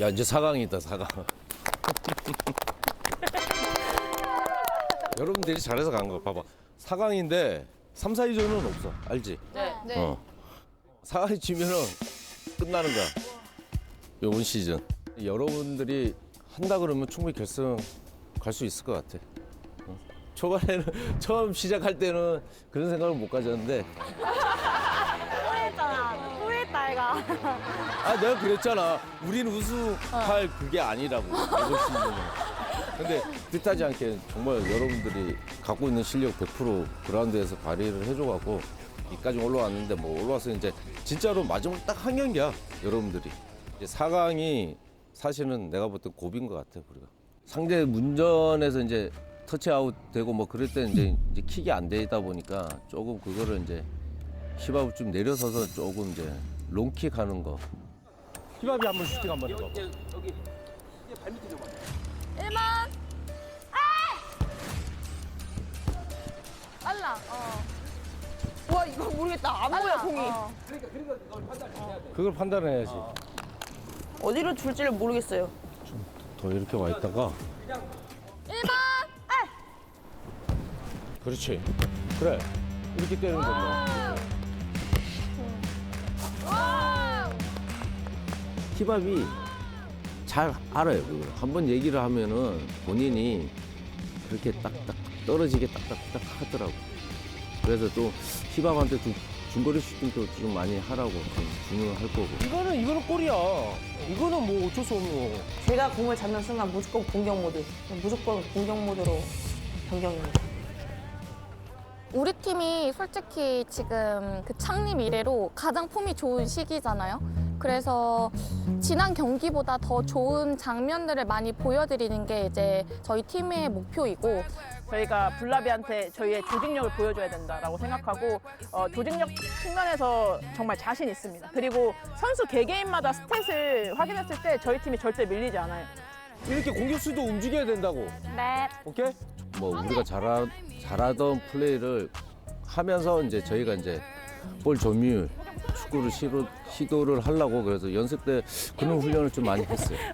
야 이제 4강이다 4강. 여러분들이 잘해서 간 거 봐봐. 4강인데 3, 4위전은 없어. 알지? 네. 네. 어. 4강이 지면은 끝나는 거야. 요번 시즌. 여러분들이 한다 그러면 충분히 결승 갈 수 있을 것 같아. 어. 초반에는 처음 시작할 때는 그런 생각을 못 가졌는데 후회했잖아. 후회했다, 애가. 아 내가 그랬잖아. 우리는 우승할 그게 아니라고 시즌은. 근데 뜻하지 않게 정말 여러분들이 갖고 있는 실력 100% 그라운드에서 발휘를 해줘갖고 이까지 올라왔는데 뭐 올라와서 이제 진짜로 마지막 딱 한 경기야 여러분들이 이제 4강이 사실은 내가 볼 때 고비인 것 같아 우리가 상대 문전에서 이제 터치아웃 되고 뭐 그럴 때 이제 이제 킥이 안 되다 보니까 조금 그거를 이제 힙합을 좀 내려서서 조금 이제 롱킥 하는 거 힙합이 한번 슈팅 한번 해봐. 1번. 빨라. 어. 와 이거 모르겠다. 안 보여 빨라. 공이. 어. 그걸 판단해야지 어디로 줄지를 모르겠어요. 더 이렇게 와 있다가 1번. 그렇지 그래 이렇게 때리면 된다 힙합이 잘 알아요 그걸 한번 얘기를 하면은 본인이 그렇게 딱딱 떨어지게 딱딱딱 하더라고 그래서 또 힙합한테 좀 중거리 슈팅도 좀 많이 하라고 좀 주문할 거고 이거는 이거는 골이야. 이거는 뭐 어쩔 수 없는 거. 제가 공을 잡는 순간 무조건 공격 모드. 무조건 공격 모드로 변경입니다. 우리 팀이 솔직히 지금 그 창립 이래로 가장 폼이 좋은 시기잖아요. 그래서 지난 경기보다 더 좋은 장면들을 많이 보여드리는 게 이제 저희 팀의 목표이고 저희가 블라비한테 저희의 조직력을 보여줘야 된다라고 생각하고 어, 조직력 측면에서 정말 자신 있습니다. 그리고 선수 개개인마다 스탯을 확인했을 때 저희 팀이 절대 밀리지 않아요. 이렇게 공격수도 움직여야 된다고. 네. 오케이? 뭐 우리가 잘하, 잘하던 플레이를 하면서 이제 저희가 이제 볼 점유율 축구를 시도, 시도를 하려고 그래서 연습 때 그런 훈련을 좀 많이 했어요.